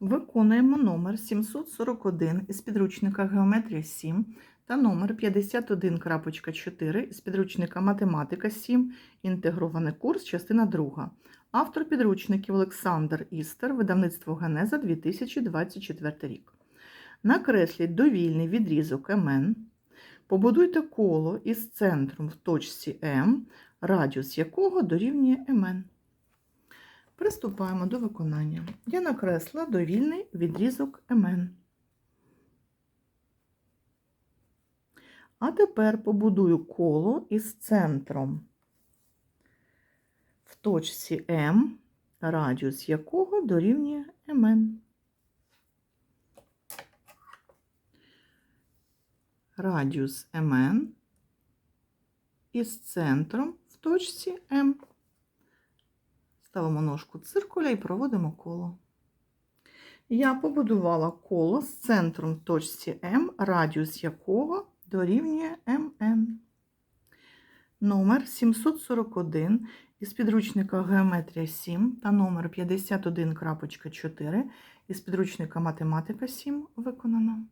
Виконуємо номер 741 із підручника Геометрія 7 та номер 51.4 із підручника Математика 7, інтегрований курс, частина 2. Автор підручників Олександр Істер, видавництво Генеза 2024 рік. Накресліть довільний відрізок МН. Побудуйте коло із центром в точці М, радіус якого дорівнює МН. Приступаємо до виконання. Я накресла довільний відрізок МН. А тепер побудую коло із центром в точці М, радіус якого дорівнює МН. Радіус МН із центром в точці М. Ставимо ножку циркуля і проводимо коло. Я побудувала коло з центром в точці М, радіус якого дорівнює МН. Номер 741 із підручника Геометрія 7 та номер 51.4 із підручника Математика 7 виконано.